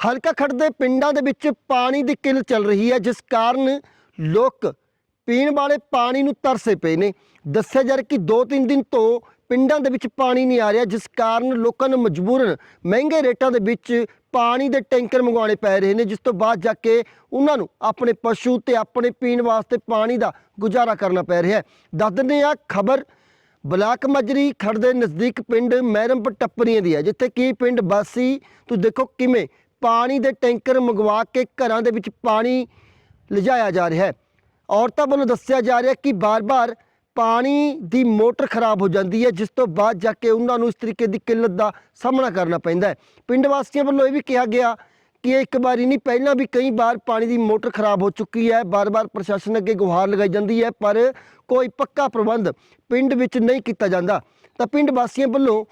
ਹਲਕਾ ਖੜ ਦੇ ਪਿੰਡਾਂ ਦੇ ਵਿੱਚ ਪਾਣੀ ਦੀ ਕਿੱਲ ਚੱਲ ਰਹੀ ਹੈ, ਜਿਸ ਕਾਰਨ ਲੋਕ ਪੀਣ ਵਾਲੇ ਪਾਣੀ ਨੂੰ ਤਰਸੇ ਪਏ ਨੇ। ਦੱਸਿਆ ਜਾ ਰਿਹਾ ਕਿ 2-3 ਦਿਨ ਤੋਂ ਪਿੰਡਾਂ ਦੇ ਵਿੱਚ ਪਾਣੀ ਨਹੀਂ ਆ ਰਿਹਾ, ਜਿਸ ਕਾਰਨ ਲੋਕਾਂ ਨੂੰ ਮਜਬੂਰਨ ਮਹਿੰਗੇ ਰੇਟਾਂ ਦੇ ਵਿੱਚ ਪਾਣੀ ਦੇ ਟੈਂਕਰ ਮੰਗਵਾਉਣੇ ਪੈ ਰਹੇ ਨੇ, ਜਿਸ ਤੋਂ ਬਾਅਦ ਜਾ ਕੇ ਉਹਨਾਂ ਨੂੰ ਆਪਣੇ ਪਸ਼ੂ ਤੇ ਆਪਣੇ ਪੀਣ ਵਾਸਤੇ ਪਾਣੀ ਦਾ ਗੁਜ਼ਾਰਾ ਕਰਨਾ ਪੈ ਰਿਹਾ ਹੈ। ਦੱਸ ਦਿੰਦੇ ਆ ਖਬਰ ਬਲਾਕ ਮਜਰੀ ਖੜ ਦੇ ਨਜ਼ਦੀਕ ਪਿੰਡ ਮਹਿਰਮਪੁਰ ਟੱਪਰੀਆਂ ਦੀ ਹੈ, ਜਿੱਥੇ ਕੀ ਪਿੰਡ ਵਾਸੀ ਤੁਸੀਂ ਦੇਖੋ ਕਿਵੇਂ ਪਾਣੀ ਦੇ ਟੈਂਕਰ ਮੰਗਵਾ ਕੇ ਘਰਾਂ ਦੇ ਵਿੱਚ ਪਾਣੀ ਲਿਜਾਇਆ ਜਾ ਰਿਹਾ ਹੈ। ਔਰਤਾਂ ਵੱਲੋਂ ਦੱਸਿਆ ਜਾ ਰਿਹਾ ਕਿ ਬਾਰ-ਬਾਰ ਪਾਣੀ ਦੀ ਮੋਟਰ ਖਰਾਬ ਹੋ ਜਾਂਦੀ ਹੈ, ਜਿਸ ਤੋਂ ਬਾਅਦ ਜਾ ਕੇ ਉਹਨਾਂ ਨੂੰ ਇਸ ਤਰੀਕੇ ਦੀ ਕਿੱਲਤ ਦਾ ਸਾਹਮਣਾ ਕਰਨਾ ਪੈਂਦਾ ਹੈ। ਪਿੰਡ ਵਾਸੀਆਂ ਵੱਲੋਂ ਇਹ ਵੀ ਕਿਹਾ ਗਿਆ ਕਿ ਇਹ ਇੱਕ ਵਾਰੀ ਨਹੀਂ, ਪਹਿਲਾਂ ਵੀ ਕਈ ਵਾਰ ਪਾਣੀ ਦੀ ਮੋਟਰ ਖਰਾਬ ਹੋ ਚੁੱਕੀ ਹੈ, ਬਾਰ-ਬਾਰ ਪ੍ਰਸ਼ਾਸਨ ਅੱਗੇ ਗੁਹਾਰ ਲਗਾਈ ਜਾਂਦੀ ਹੈ, ਪਰ ਕੋਈ ਪੱਕਾ ਪ੍ਰਬੰਧ ਪਿੰਡ ਵਿੱਚ ਨਹੀਂ ਕੀਤਾ ਜਾਂਦਾ। ਤਾਂ ਪਿੰਡ ਵਾਸੀਆਂ ਵੱਲੋਂ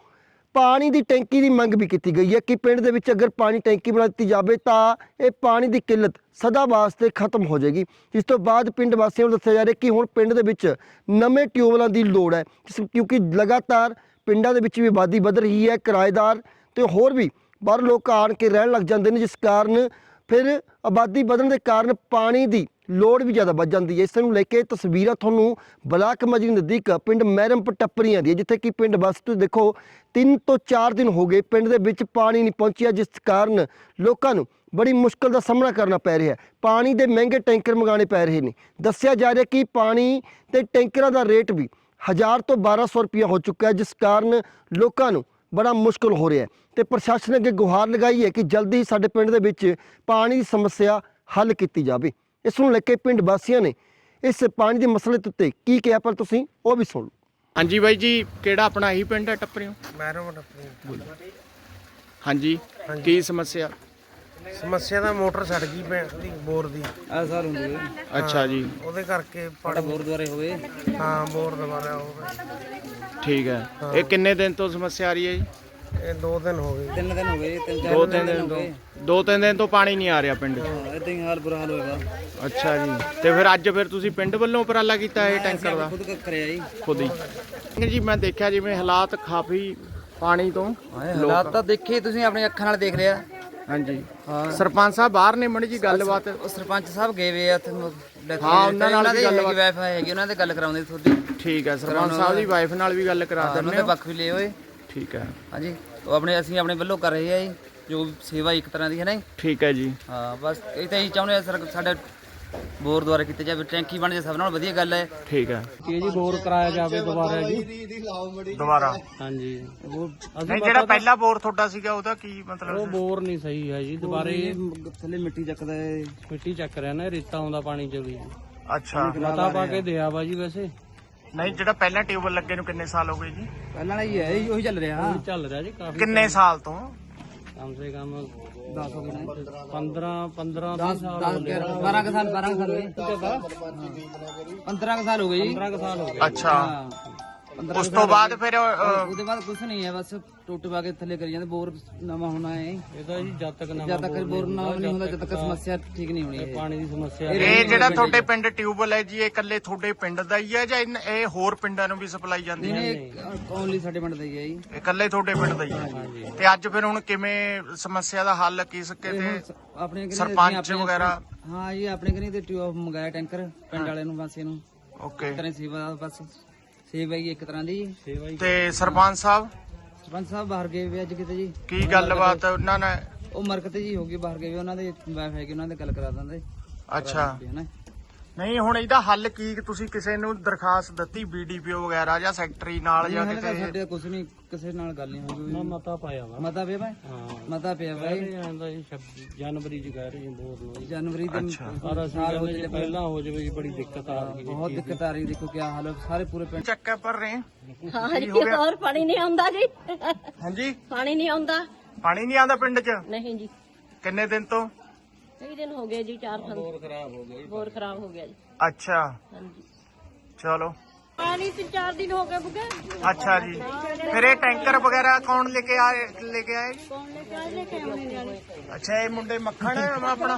ਪਾਣੀ ਦੀ ਟੈਂਕੀ ਦੀ ਮੰਗ ਵੀ ਕੀਤੀ ਗਈ ਹੈ ਕਿ ਪਿੰਡ ਦੇ ਵਿੱਚ ਅਗਰ ਪਾਣੀ ਟੈਂਕੀ ਬਣਾ ਦਿੱਤੀ ਜਾਵੇ ਤਾਂ ਇਹ ਪਾਣੀ ਦੀ ਕਿੱਲਤ ਸਦਾ ਵਾਸਤੇ ਖਤਮ ਹੋ ਜਾਏਗੀ। ਇਸ ਤੋਂ ਬਾਅਦ ਪਿੰਡ ਵਾਸੀਆਂ ਨੂੰ ਦੱਸਿਆ ਜਾ ਰਿਹਾ ਕਿ ਹੁਣ ਪਿੰਡ ਦੇ ਵਿੱਚ ਨਵੇਂ ਟਿਊਬਵੈਲਾਂ ਦੀ ਲੋੜ ਹੈ, ਜਿਸ- ਕਿਉਂਕਿ ਲਗਾਤਾਰ ਪਿੰਡਾਂ ਦੇ ਵਿੱਚ ਵੀ ਆਬਾਦੀ ਵਧ ਰਹੀ ਹੈ, ਕਿਰਾਏਦਾਰ ਤੇ ਹੋਰ ਵੀ ਬਾਹਰ ਲੋਕ ਆਣ ਕੇ ਰਹਿਣ ਲੱਗ ਜਾਂਦੇ ਨੇ, ਜਿਸ ਕਾਰਨ ਫਿਰ ਆਬਾਦੀ ਵਧਣ ਦੇ ਕਾਰਨ ਪਾਣੀ ਦੀ ਲੋੜ ਵੀ ਜ਼ਿਆਦਾ ਵੱਧ ਜਾਂਦੀ ਹੈ। ਇਸ ਨੂੰ ਲੈ ਕੇ ਤਸਵੀਰਾਂ ਤੁਹਾਨੂੰ ਬਲਾਕ ਮਜਰੀ ਨਜ਼ਦੀਕ ਪਿੰਡ ਮਹਿਰਮਪੁਰ ਟੱਪਰੀਆਂ ਦੀ ਹੈ, ਜਿੱਥੇ ਕਿ ਪਿੰਡ ਬਸ ਤੁਸੀਂ ਦੇਖੋ 3 ਤੋਂ 4 ਦਿਨ ਹੋ ਗਏ ਪਿੰਡ ਦੇ ਵਿੱਚ ਪਾਣੀ ਨਹੀਂ ਪਹੁੰਚਿਆ ਜਿਸ ਕਾਰਨ ਲੋਕਾਂ ਨੂੰ ਬੜੀ ਮੁਸ਼ਕਲ ਦਾ ਸਾਹਮਣਾ ਕਰਨਾ ਪੈ ਰਿਹਾ ਹੈ। ਪਾਣੀ ਦੇ ਮਹਿੰਗੇ ਟੈਂਕਰ ਮੰਗਾਉਣੇ ਪੈ ਰਹੇ ਨੇ। ਦੱਸਿਆ ਜਾ ਰਿਹਾ ਕਿ ਪਾਣੀ ਤੇ ਟੈਂਕਰਾਂ ਦਾ ਰੇਟ ਵੀ 1000 ਤੋਂ 1200 ਰੁਪਇਆ ਹੋ ਚੁੱਕਾ ਹੈ ਜਿਸ ਕਾਰਨ ਲੋਕਾਂ ਨੂੰ ਬੜਾ ਮੁਸ਼ਕਲ ਹੋ ਰਿਹਾ ਹੈ। ਤੇ ਪ੍ਰਸ਼ਾਸਨ ਅੱਗੇ ਗੁਹਾਰ ਲਗਾਈ ਹੈ ਕਿ ਜਲਦੀ ਸਾਡੇ ਪਿੰਡ ਦੇ ਵਿੱਚ ਪਾਣੀ ਦੀ ਸਮੱਸਿਆ ਹੱਲ ਕੀਤੀ ਜਾਵੇ। ਇਸ ਨੂੰ ਲੈ ਕੇ ਪਿੰਡ ਵਾਸੀਆਂ ਨੇ ਇਸ ਪਾਣੀ ਦੇ ਮਸਲੇ ਉੱਤੇ ਕੀ ਕਿਹਾ ਪਰ ਤੁਸੀਂ ਉਹ ਵੀ ਸੁਣ ਲਓ। ਹਾਂਜੀ ਬਾਈ ਜੀ ਕਿਹੜਾ ਆਪਣਾ ਇਹੀ ਪਿੰਡ ਹੈ ਟੱਪਰਿਓ? ਮੈਰੋ ਟੱਪਰੀ ਹਾਂਜੀ ਕੀ ਸਮੱਸਿਆ? ਸਮੱਸਿਆ ਦਾ ਮੋਟਰ ਸੜ ਗਈ ਭੈਣ ਦੀ ਬੋਰ ਦੀ। ਆ ਸਾਲ ਹੁੰਦੀ ਹੈ। ਅੱਛਾ ਜੀ। ਉਹਦੇ ਕਰਕੇ ਪਾਣੀ ਗੁਰਦੁਆਰੇ ਹੋਏ ਹਾਂ ਬੋਰ ਦੁਬਾਰਾ ਹੋ ਠੀਕ ਹੈ। ਇਹ ਕਿੰਨੇ ਦਿਨ ਤੋਂ ਸਮੱਸਿਆ ਆ ਰਹੀ ਹੈ ਜੀ? ਇਹ ਦੋ ਦਿਨ ਹੋ ਗਏ। ਤਿੰਨ ਦਿਨ ਹੋ ਗਏ ਤਿੰਨ ਚਾਰ ਦੋ ਦਿਨ ਤਿੰਨ ਹੋ ਦਿਨ ਗਏ। ਤੋਂ ਦੋ ਤਿੰਨ ਦਿਨ ਤੋਂ ਪਾਣੀ ਨਹੀਂ ਆ ਰਿਹਾ ਪਿੰਡ 'ਚ। ਇਦਾਂ ਹੀ ਹਾਲ ਬੁਰਾ ਹਾਲ ਹੋਏਗਾ ਅੱਛਾ ਜੀ। ਤੇ ਫਿਰ ਅੱਜ ਫਿਰ ਤੁਸੀਂ ਪਿੰਡ ਵੱਲੋਂ ਉਪਰਾਲਾ ਕੀਤਾ ਇਹ ਟੈਂਕਰ ਦਾ? ਖੁਦ ਕਰਿਆ ਜੀ। ਖੁਦ ਹੀ। ਜੀ ਮੈਂ ਦੇਖਿਆ ਜਿਵੇਂ ਹਾਲਾਤ ਕਾਫੀ ਪਾਣੀ ਤੋਂ ਹਾਲਾਤ ਤਾਂ ਦੇਖੇ ਤੁਸੀਂ ਆਪਣੀ ਅੱਖਾਂ ਨਾਲ ਦੇਖ ਲਿਆ। ਹਾਂਜੀ। ਹਾਂ। ਸਰਪੰਚ ਸਾਹਿਬ ਬਾਹਰ ਨੇ ਮੜੀ ਜੀ ਗੱਲਬਾਤ? ਉਹ ਸਰਪੰਚ ਸਾਹਿਬ ਗਏ ਵੇ ਆ ਉੱਥੇ ਹਾਂ, ਉਹਨਾਂ ਨਾਲ ਉਹਨਾਂ ਵੀ ਗੱਲਬਾਤ- ਹੈਗੀ ਵਾਈਫਾਈ ਹੈਗੀ ਉਹਨਾਂ ਦੇ ਗੱਲ ਕਰਾਉਂਦੇ ਤੁਹਾਡੀ। ਠੀਕ ਹੈ ਸਰਪੰਚ ਸਾਹਿਬ ਦੀ ਵਾਈਫ ਨਾਲ ਵੀ ਗੱਲ ਕਰਾ ਉਹਨਾਂ ਦਿੰਦੇ ਦੇ ਹੋ। ਪੱਖ ਵੀ ਲਏ ਹੋਏ। ਠੀਕ ਹੈ। ਹਾਂਜੀ ਉਹ ਆਪਣੇ ਅਸੀਂ ਆਪਣੇ ਵੱਲੋਂ ਕਰ ਰਹੇ ਆ ਜੀ ਜੋ ਸੇਵਾ ਇੱਕ ਤਰ੍ਹਾਂ ਦੀ ਹੈ ਨਾ ਜੀ। ਠੀਕ ਹੈ ਜੀ। ਹਾਂ ਬਸ ਇਹ ਤਾਂ ਅਸੀਂ ਚਾਹੁੰਦੇ ਆ ਸਰ ਸਾਡੇ ਬੋਰ ਦੁਆਰਾ ਕੀਤੇ ਜਾਵੇ ਟੈਂਕੀ ਬਣ ਜੇ ਸਭ ਨਾਲ ਵਧੀਆ ਗੱਲ ਹੈ। ਠੀਕ ਹੈ। ਕਿ ਜੀ ਬੋਰ ਕਰਾਇਆ ਜਾਵੇ ਦੁਬਾਰਾ ਜੀ। ਦੁਬਾਰਾ। ਹਾਂਜੀ। ਉਹ ਨਹੀਂ ਜਿਹੜਾ ਪਹਿਲਾ ਬੋਰ ਤੁਹਾਡਾ ਸੀਗਾ ਉਹਦਾ ਕੀ ਉਹ ਮਤਲਬ ਬੋਰ ਨਹੀਂ ਸਹੀ ਹੈ ਜੀ ਦੁਬਾਰੇ ਥੱਲੇ ਮਿੱਟੀ ਚੱਕਦਾ ਹੈ। ਮਿੱਟੀ ਚੱਕ ਰਿਹਾ ਨਾ ਰੇਤਾ ਆਉਂਦਾ ਪਾਣੀ ਚ ਵੀ। ਅੱਛਾ। ਮਤਾ ਪਾ ਕੇ ਦਿਆ ਵਾ ਜੀ ਵੈਸੇ। ਨਹੀਂ ਜਿਹੜਾ ਪਹਿਲਾਂ ਟਿਊਬਲ ਲੱਗੇ ਨੂੰ ਕਿੰਨੇ ਸਾਲ ਹੋ ਗਏ ਜੀ? ਪਹਿਲਾਂ ਵਾਲਾ ਹੀ ਹੈ ਜੀ, ਉਹੀ ਚੱਲ ਰਿਹਾ। ਉਹ ਚੱਲ ਰਿਹਾ ਜੀ ਕਾਫੀ ਕਿੰਨੇ ਸਾਲ ਤੋਂ? ਕਮ ਸੇ ਕਮ 10 ਹੋ ਗਏ ਨਾ। 15 15 20 ਸਾਲ ਹੋ ਗਏ। 12 ਕੁ ਸਾਲ 12 ਕੁ ਸਾਲ ਹੋਏ 15 ਕੁ ਸਾਲ ਹੋ ਗਏ ਜੀ। 15 ਕੁ ਸਾਲ ਹੋ ਗਏ ਅੱਛਾ। 15 ਉਸ ਤੋਂ ਬਾਅਦ ਫਿਰ ਉਹਦੇ ਬਾਅਦ ਕੁਝ ਨਹੀਂ ਹੈ ਬਸ ਟੁੱਟ ਪਾ ਕੇ ਥੱਲੇ ਕਰੀ ਜਾਂਦੇ ਬੋਰ ਨਵਾਂ ਹੋਣਾ ਹੈ। ਇਹ ਤਾਂ ਜੀ ਜਦ ਤੱਕ ਨਵਾਂ ਜਦ ਤੱਕ ਬੋਰ ਨਵਾਂ ਨਹੀਂ ਹੁੰਦਾ ਜਦ ਤੱਕ ਸਮੱਸਿਆ ਠੀਕ ਨਹੀਂ ਹੋਣੀ ਇਹ ਹੈ ਪਾਣੀ ਦੀ ਸਮੱਸਿਆ ਇਹ ਜਿਹੜਾ ਤੁਹਾਡੇ ਪਿੰਡ ਟਿਊਬਲ ਹੈ ਜੀ ਇਹ ਇਕੱਲੇ ਤੁਹਾਡੇ ਪਿੰਡ ਦਾ ਹੀ ਹੈ ਜਾਂ ਇਨ- ਇਹ ਹੋਰ ਪਿੰਡਾਂ ਨੂੰ ਵੀ ਸਪਲਾਈ ਜਾਂਦੀ ਹੈ? ਨਹੀਂ ਓਨਲੀ ਸਾਡੇ ਪਿੰਡ ਦਾ ਹੀ ਹੈ ਜੀ। ਇਹ ਇਕੱਲੇ ਤੁਹਾਡੇ ਪਿੰਡ ਦਾ ਹੀ ਹੈ। ਤੇ ਅੱਜ ਫਿਰ ਹੁਣ ਕਿਵੇਂ ਸਮੱਸਿਆ ਦਾ ਹੱਲ ਕੇ ਤੇ ਆਪਣੇ ਕਿਨੇ ਸਰਪੰਚ ਵਗੈਰਾ? ਹਾਂ ਜੀ ਆਪਣੇ ਕਿਨੇ ਤੇ ਟਿਊਬ ਮੰਗਾਇਆ ਟੈਂਕਰ ਪਿੰਡ ਵਾਲੇ ਨੂੰ ਬਸ ਇਹਨੂੰ। ਓਕੇ। ਦੀ ਸੇਵਾ ਬਸ। ਸੇਵਾ ਹੀ ਇੱਕ ਤਰ੍ਹਾਂ ਦੀ। ਸੇਵਾ ਹੀ ਤੇ ਸਰਪੰਚ ਸਾਹਿਬ? ਸਰਪੰਚ ਸਾਹਿਬ ਬਾਹਰ ਗਏ ਵੇ ਅੱਜ ਕਿਤੇ ਜੀ। ਕੀ ਗੱਲਬਾਤ ਉਹਨਾਂ ਨੇ ਉਹ ਮਰਕਤ ਜੀ ਹੋ ਗਈ ਬਾਹਰ ਗਏ ਵੇ ਉਹਨਾਂ ਦੇ ਵਾਈਫ ਹੈਗੀ ਉਹਨਾਂ ਦੇ ਗੱਲ ਕਰਾ ਦਿੰਦੇ। ਅੱਛਾ। ਹੈ ਨਾ। ਨਹੀਂ ਹੁਣ ਇਹਦਾ ਹੱਲ ਕੀ ਤੁਸੀਂ ਕਿਸੇ ਨੂੰ ਦਰਖਾਸਤ ਦਿੱਤੀ ਬੀਡੀਪੀਓ ਵਗੈਰਾ ਜਾਂ ਸੈਕਟਰੀ ਨਾਲ ਜਾਂ ਕਿਤੇ? ਸਾਡੇ ਕੁਝ ਨਹੀਂ ਕਿਸੇ ਨਾਲ ਗੱਲ ਨਹੀਂ ਹੋਈ। ਨਾ ਮਤਾ ਪਾਇਆ ਵਾ। ਮਤਾ ਪਿਆ ਭਾਈ ਹਾਂ। ਮਤਾ ਪਿਆ ਭਾਈ ਆਂਦਾ ਜੀ 26 ਜਨਵਰੀ ਚ ਕਹਿ ਰਹੇ ਨੂੰ ਜੀ। ਜਨਵਰੀ ਦੇ ਪਰ ਅਸੀਂ ਕਹਿੰਦੇ ਜੀ ਪਹਿਲਾਂ ਹੋ ਜਾਵੇ ਜੀ ਬੜੀ ਦਿੱਕਤ ਆ ਰਹੀ ਹੈ ਬਹੁਤ ਦਿੱਕਤ ਆ ਰਹੀ ਦੇਖੋ ਕੀ ਹਾਲ ਹੈ ਸਾਰੇ ਪੂਰੇ ਪਿੰਡ ਚੱਕਾ ਭਰ ਰਹੇ ਹਾਂ। ਹਾਂ ਜੀ ਹੋਰ ਪਾਣੀ ਨਹੀਂ ਆਉਂਦਾ ਜੀ। ਹਾਂਜੀ। ਪਾਣੀ ਨਹੀਂ ਆਉਂਦਾ। ਪਾਣੀ ਨਹੀਂ ਆਉਂਦਾ ਪਿੰਡ 'ਚ? ਨਹੀਂ ਜੀ। ਕਿੰਨੇ ਦਿਨ ਤੋਂ? ਕਈ ਦਿਨ ਹੋ ਗਏ ਜੀ ਚਾਰ ਪੰਜ ਬੋਰ ਖਰਾਬ ਹੋ ਗਿਆ ਬੋਰ ਖਰਾਬ ਹੋ ਗਿਆ ਜੀ। ਅੱਛਾ। ਹਾਂਜੀ। ਚਲੋ। ਪਾਣੀ ਤਿੰਨ ਚਾਰ ਦਿਨ ਹੋ ਗਏ ਬੁਗੇ ਅੱਛਾ ਜੀ। ਫਿਰ ਇਹ ਟੈਂਕਰ ਵਗੈਰਾ ਕੌਣ ਲੈ ਕੇ ਆਏ ਲੈ ਕੇ ਆਏ ਕੌਣ ਲੈ ਕੇ ਆਏ ਲੈ ਕੇ ਆਉਣੇ ਜਾਣੇ ਅੱਛਾ ਇਹ ਮੁੰਡੇ ਮੱਖਣ ਆਪਣਾ?